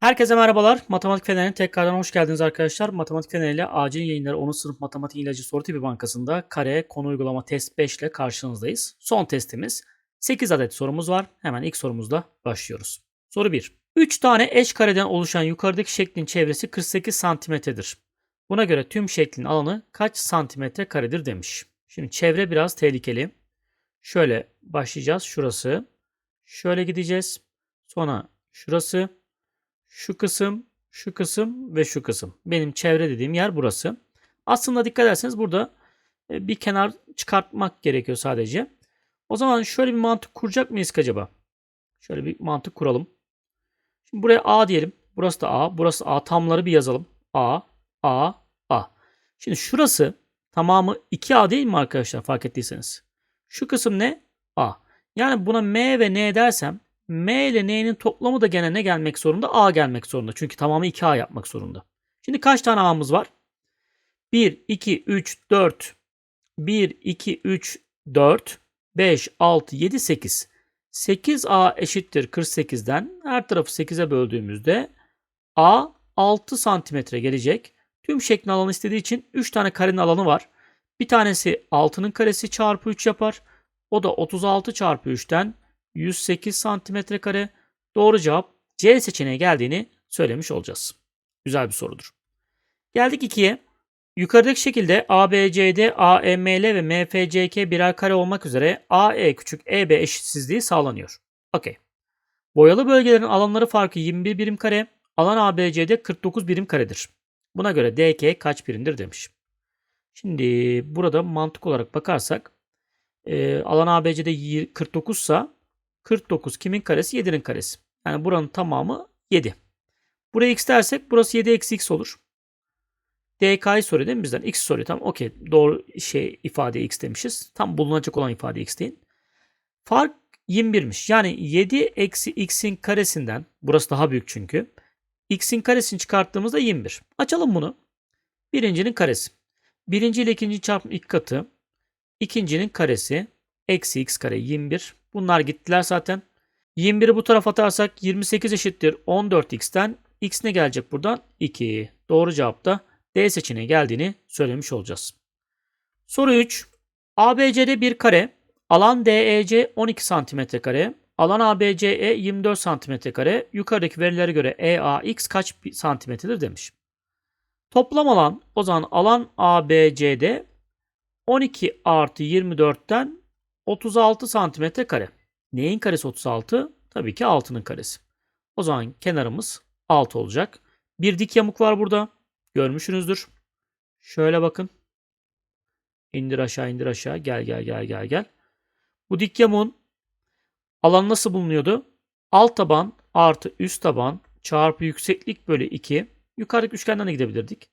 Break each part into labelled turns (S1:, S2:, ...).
S1: Herkese merhabalar. Matematik Feneri'ne tekrardan hoş geldiniz arkadaşlar. Matematik Feneri ile acil yayınları 10. sınıf matematik ilacı soru tipi bankasında kare konu uygulama test 5 ile karşınızdayız. Son testimiz 8 adet sorumuz var. Hemen ilk sorumuzla başlıyoruz. Soru 1. 3 tane eş kareden oluşan yukarıdaki şeklin çevresi 48 santimetredir. Buna göre tüm şeklin alanı kaç santimetre karedir demiş. Şimdi çevre biraz tehlikeli. Şöyle başlayacağız. Şurası. Şöyle gideceğiz. Sonra şurası şu kısım, şu kısım ve şu kısım. Benim çevre dediğim yer burası. Aslında dikkat ederseniz burada e, bir kenar çıkartmak gerekiyor sadece. O zaman şöyle bir mantık kuracak mıyız acaba? Şöyle bir mantık kuralım. Şimdi buraya A diyelim. Burası da A. Burası A. Tamları bir yazalım. A, A, A. Şimdi şurası tamamı 2A değil mi arkadaşlar fark ettiyseniz? Şu kısım ne? A. Yani buna M ve N dersem M ile N'nin toplamı da gene ne gelmek zorunda? A gelmek zorunda. Çünkü tamamı 2A yapmak zorunda. Şimdi kaç tane A'mız var? 1, 2, 3, 4. 1, 2, 3, 4. 5, 6, 7, 8. 8A eşittir 48'den. Her tarafı 8'e böldüğümüzde A 6 santimetre gelecek. Tüm şeklin alanı istediği için 3 tane karenin alanı var. Bir tanesi 6'nın karesi çarpı 3 yapar. O da 36 çarpı 3'ten 108 santimetre kare. Doğru cevap C seçeneği geldiğini söylemiş olacağız. Güzel bir sorudur. Geldik 2'ye. Yukarıdaki şekilde ABCD, AML ve MFCK birer kare olmak üzere AE küçük EB eşitsizliği sağlanıyor. Okey. Boyalı bölgelerin alanları farkı 21 birim kare, alan ABC'de 49 birim karedir. Buna göre DK kaç birimdir demiş. Şimdi burada mantık olarak bakarsak e, alan ABC'de 49 ise 49 kimin karesi? 7'nin karesi. Yani buranın tamamı 7. Buraya x dersek burası 7 eksi x olur. DK'yı soruyor değil mi bizden? X soruyor. Tamam okey. Doğru şey ifade x demişiz. Tam bulunacak olan ifade x değil. Fark 21'miş. Yani 7 eksi x'in karesinden burası daha büyük çünkü. x'in karesini çıkarttığımızda 21. Açalım bunu. Birincinin karesi. Birinci ile ikinci çarpım ilk katı. İkincinin karesi. Eksi x kare 21. Bunlar gittiler zaten. 21'i bu tarafa atarsak 28 eşittir 14x'ten. x ne gelecek buradan? 2. Doğru cevap da D seçeneği geldiğini söylemiş olacağız. Soru 3. ABC'de bir kare, alan DEC 12 cm kare, alan ABCE 24 cm kare, yukarıdaki verilere göre EAX kaç santimetredir demiş. Toplam alan, o zaman alan ABC'de 12 artı 24'ten 36 santimetre kare. Neyin karesi 36? Tabii ki 6'nın karesi. O zaman kenarımız 6 olacak. Bir dik yamuk var burada. Görmüşsünüzdür. Şöyle bakın. İndir aşağı indir aşağı. Gel gel gel gel gel. Bu dik yamuğun alanı nasıl bulunuyordu? Alt taban artı üst taban çarpı yükseklik bölü 2. Yukarıdaki üçgenden de gidebilirdik.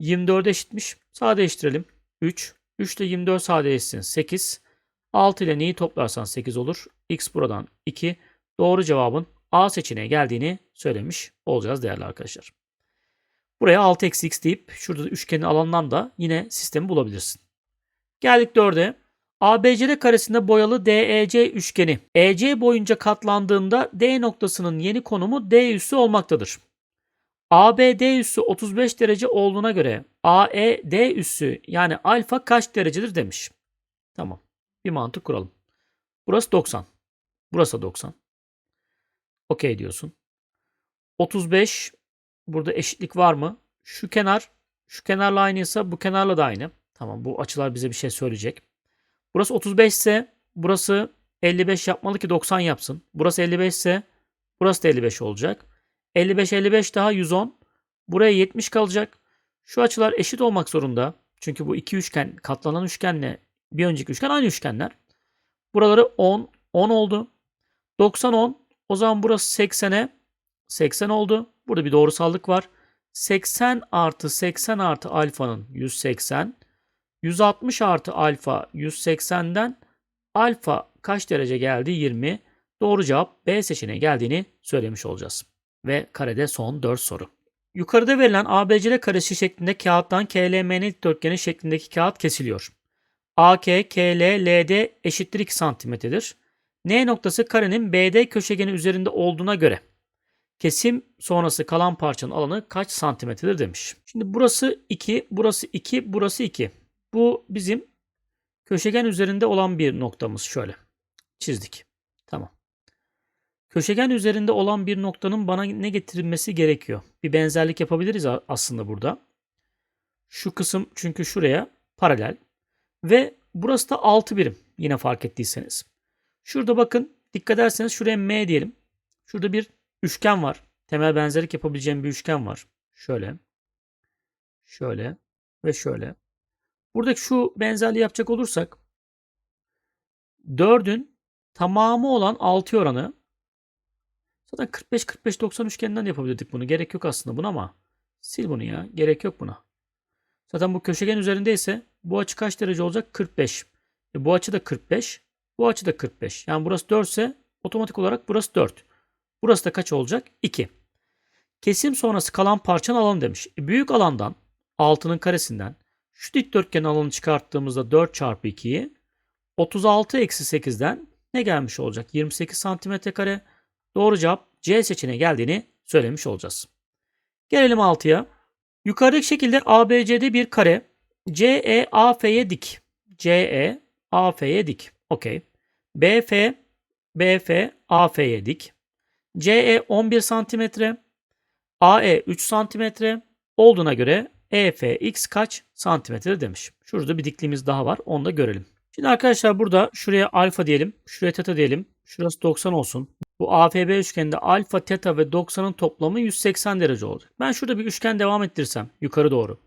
S1: 24 eşitmiş. Sadeleştirelim. 3. 3 ile 24 sadeleşsin. 8. 6 ile neyi toplarsan 8 olur. X buradan 2. Doğru cevabın A seçeneği geldiğini söylemiş olacağız değerli arkadaşlar. Buraya 6 eksi x deyip şurada üçgenin alanından da yine sistemi bulabilirsin. Geldik 4'e. ABCD karesinde boyalı DEC üçgeni EC boyunca katlandığında D noktasının yeni konumu D üssü olmaktadır. ABD üssü 35 derece olduğuna göre AED üssü yani alfa kaç derecedir demiş. Tamam. Bir mantık kuralım. Burası 90. Burası 90. Okey diyorsun. 35 Burada eşitlik var mı? Şu kenar şu kenarla aynıysa bu kenarla da aynı. Tamam bu açılar bize bir şey söyleyecek. Burası 35 ise burası 55 yapmalı ki 90 yapsın. Burası 55 ise burası da 55 olacak. 55 55 daha 110. Buraya 70 kalacak. Şu açılar eşit olmak zorunda. Çünkü bu iki üçgen katlanan üçgenle bir önceki üçgen aynı üçgenler. Buraları 10 10 oldu. 90 10. O zaman burası 80'e 80 oldu. Burada bir doğrusallık var. 80 artı 80 artı alfanın 180. 160 artı alfa 180'den alfa kaç derece geldi? 20. Doğru cevap B seçeneği geldiğini söylemiş olacağız. Ve karede son 4 soru. Yukarıda verilen ABCD karesi şeklinde kağıttan KLMN dikdörtgeni şeklindeki kağıt kesiliyor. AK, KL, LD eşittir 2 santimetredir. N noktası karenin BD köşegeni üzerinde olduğuna göre Kesim sonrası kalan parçanın alanı kaç santimetredir demiş. Şimdi burası 2, burası 2, burası 2. Bu bizim köşegen üzerinde olan bir noktamız şöyle. Çizdik. Tamam. Köşegen üzerinde olan bir noktanın bana ne getirilmesi gerekiyor? Bir benzerlik yapabiliriz aslında burada. Şu kısım çünkü şuraya paralel. Ve burası da 6 birim yine fark ettiyseniz. Şurada bakın dikkat ederseniz şuraya M diyelim. Şurada bir üçgen var. Temel benzerlik yapabileceğim bir üçgen var. Şöyle. Şöyle. Ve şöyle. Buradaki şu benzerliği yapacak olursak 4'ün tamamı olan 6 oranı zaten 45-45-90 üçgeninden de yapabilirdik bunu. Gerek yok aslında buna ama sil bunu ya. Gerek yok buna. Zaten bu köşegen üzerindeyse bu açı kaç derece olacak? 45. E bu açı da 45. Bu açı da 45. Yani burası 4 ise otomatik olarak burası 4. Burası da kaç olacak? 2. Kesim sonrası kalan parçanın alanı demiş. E büyük alandan 6'nın karesinden şu dikdörtgenin alanını çıkarttığımızda 4 çarpı 2'yi 36 eksi 8'den ne gelmiş olacak? 28 santimetre kare. Doğru cevap C seçeneği geldiğini söylemiş olacağız. Gelelim 6'ya. Yukarıdaki şekilde ABC'de bir kare CE AF'ye dik. CE AF'ye dik. Okey. BF BF AF'ye dik. CE 11 santimetre. AE 3 santimetre olduğuna göre EFX kaç santimetre demiş. Şurada bir dikliğimiz daha var. Onu da görelim. Şimdi arkadaşlar burada şuraya alfa diyelim. Şuraya teta diyelim. Şurası 90 olsun. Bu AFB üçgeninde alfa, teta ve 90'ın toplamı 180 derece olacak. Ben şurada bir üçgen devam ettirsem yukarı doğru.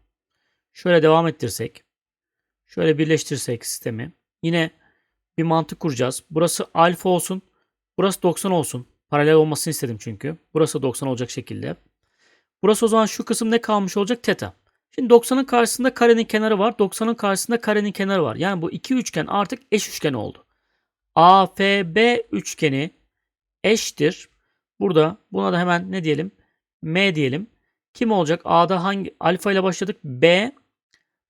S1: Şöyle devam ettirsek. Şöyle birleştirsek sistemi. Yine bir mantık kuracağız. Burası alfa olsun. Burası 90 olsun. Paralel olmasını istedim çünkü. Burası 90 olacak şekilde. Burası o zaman şu kısım ne kalmış olacak? Teta. Şimdi 90'ın karşısında karenin kenarı var. 90'ın karşısında karenin kenarı var. Yani bu iki üçgen artık eş üçgen oldu. AFB üçgeni eşittir. Burada buna da hemen ne diyelim? M diyelim. Kim olacak? A'da hangi alfa ile başladık? B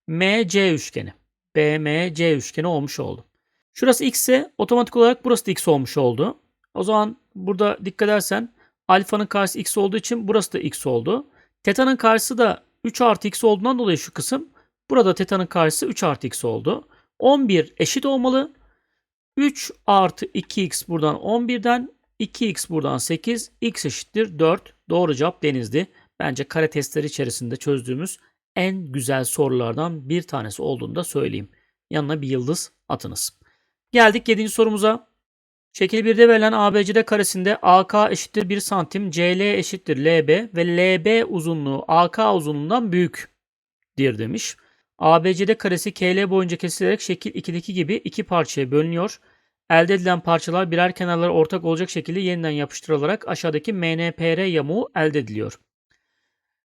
S1: MC üçgeni. BMC üçgeni olmuş oldu. Şurası x ise otomatik olarak burası da x olmuş oldu. O zaman burada dikkat edersen alfanın karşısı x olduğu için burası da x oldu. Teta'nın karşısı da 3 artı x olduğundan dolayı şu kısım. Burada teta'nın karşısı 3 artı x oldu. 11 eşit olmalı. 3 artı 2x buradan 11'den 2x buradan 8. x eşittir 4. Doğru cevap denizdi. Bence kare testleri içerisinde çözdüğümüz en güzel sorulardan bir tanesi olduğunu da söyleyeyim. Yanına bir yıldız atınız. Geldik 7. sorumuza. Şekil 1'de verilen ABCD karesinde AK eşittir 1 santim, CL eşittir LB ve LB uzunluğu AK uzunluğundan büyüktür demiş. ABCD karesi KL boyunca kesilerek şekil 2'deki gibi iki parçaya bölünüyor. Elde edilen parçalar birer kenarları ortak olacak şekilde yeniden yapıştırılarak aşağıdaki MNPR yamuğu elde ediliyor.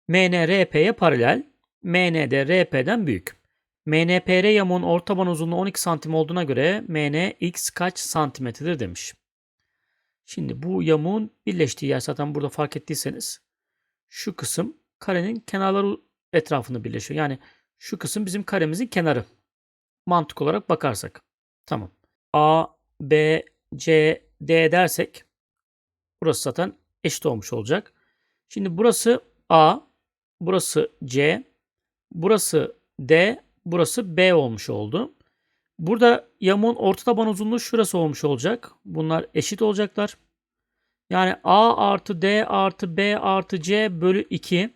S1: MN RP'ye paralel, MN de RP'den büyük. MNPR yamuğun orta taban uzunluğu 12 santim olduğuna göre MN x kaç santimetredir demiş. Şimdi bu yamuğun birleştiği yer zaten burada fark ettiyseniz şu kısım karenin kenarları etrafında birleşiyor. Yani şu kısım bizim karemizin kenarı. Mantık olarak bakarsak. Tamam. A, B, C, D dersek burası zaten eşit olmuş olacak. Şimdi burası A, burası C, burası D, burası B olmuş oldu. Burada yamuğun orta taban uzunluğu şurası olmuş olacak. Bunlar eşit olacaklar. Yani A artı D artı B artı C bölü 2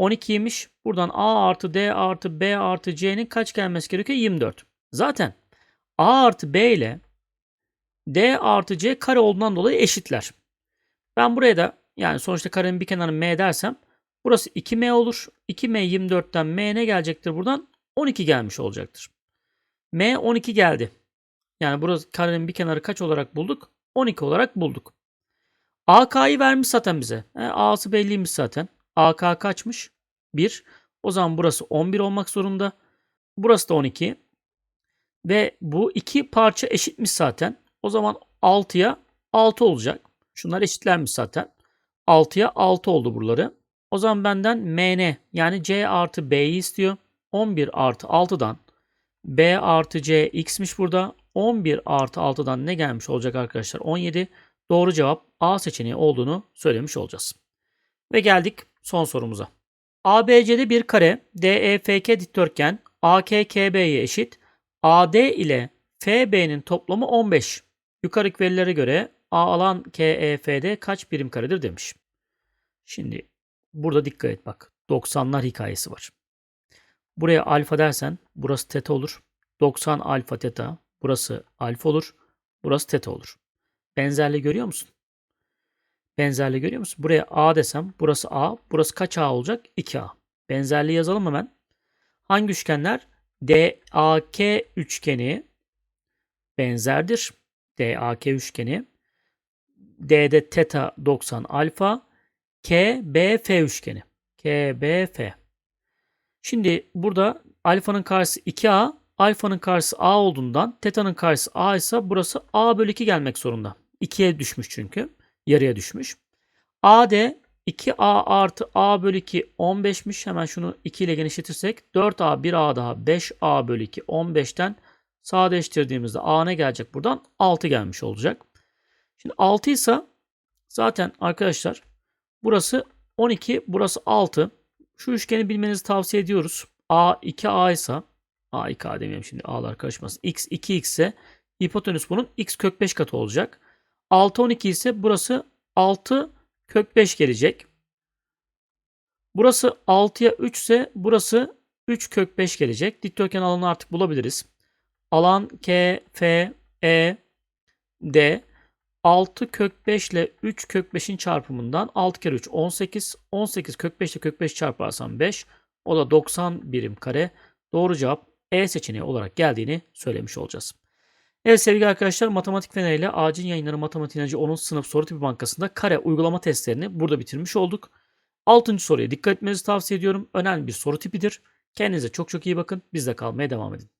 S1: 12'ymiş. Buradan A artı D artı B artı C'nin kaç gelmesi gerekiyor? 24. Zaten A artı B ile D artı C kare olduğundan dolayı eşitler. Ben buraya da yani sonuçta karenin bir kenarı M dersem burası 2M olur. 2M 24'ten M ne gelecektir buradan? 12 gelmiş olacaktır. M 12 geldi. Yani burası karenin bir kenarı kaç olarak bulduk? 12 olarak bulduk. AK'yı vermiş zaten bize. E, A'sı belliymiş zaten. AK kaçmış? 1. O zaman burası 11 olmak zorunda. Burası da 12. Ve bu iki parça eşitmiş zaten. O zaman 6'ya 6 olacak. Şunlar eşitlenmiş zaten. 6'ya 6 oldu buraları. O zaman benden MN yani C artı B'yi istiyor. 11 artı 6'dan B artı C x'miş burada. 11 artı 6'dan ne gelmiş olacak arkadaşlar? 17. doğru cevap A seçeneği olduğunu söylemiş olacağız. Ve geldik son sorumuza. ABC'de bir kare DEFK dikdörtgen AKKB'ye eşit. AD ile FB'nin toplamı 15. Yukarıdaki verilere göre A alan KEF'de kaç birim karedir demiş. Şimdi burada dikkat et bak. 90'lar hikayesi var. Buraya alfa dersen burası teta olur. 90 alfa teta burası alfa olur. Burası teta olur. Benzerliği görüyor musun? Benzerliği görüyor musun? Buraya A desem burası A. Burası kaç A olacak? 2A. Benzerliği yazalım hemen. Hangi üçgenler? DAK üçgeni benzerdir. DAK üçgeni. D'de teta 90 alfa. KBF üçgeni. KBF. Şimdi burada alfanın karşısı 2A, alfanın karşısı A olduğundan teta'nın karşısı A ise burası A bölü 2 gelmek zorunda. 2'ye düşmüş çünkü. Yarıya düşmüş. AD 2A artı A bölü 2 15'miş. Hemen şunu 2 ile genişletirsek 4A 1A daha 5A bölü 2 15'ten sadeleştirdiğimizde A ne gelecek buradan? 6 gelmiş olacak. Şimdi 6 ise zaten arkadaşlar burası 12 burası 6. Şu üçgeni bilmenizi tavsiye ediyoruz. A 2A ise A 2A demeyelim şimdi A'lar karışmasın. X 2X ise hipotenüs bunun X kök 5 katı olacak. 6 12 ise burası 6 kök 5 gelecek. Burası 6'ya 3 ise burası 3 kök 5 gelecek. Dikdörtgen alanı artık bulabiliriz. Alan K, F, E, D 6 kök 5 ile 3 kök 5'in çarpımından 6 kere 3 18. 18 kök 5 ile kök 5 çarparsam 5. O da 90 birim kare. Doğru cevap E seçeneği olarak geldiğini söylemiş olacağız. Evet sevgili arkadaşlar Matematik Feneri ile Acil Yayınları Matematik İnacı 10. sınıf soru tipi bankasında kare uygulama testlerini burada bitirmiş olduk. 6. soruya dikkat etmenizi tavsiye ediyorum. Önemli bir soru tipidir. Kendinize çok çok iyi bakın. Bizde kalmaya devam edin.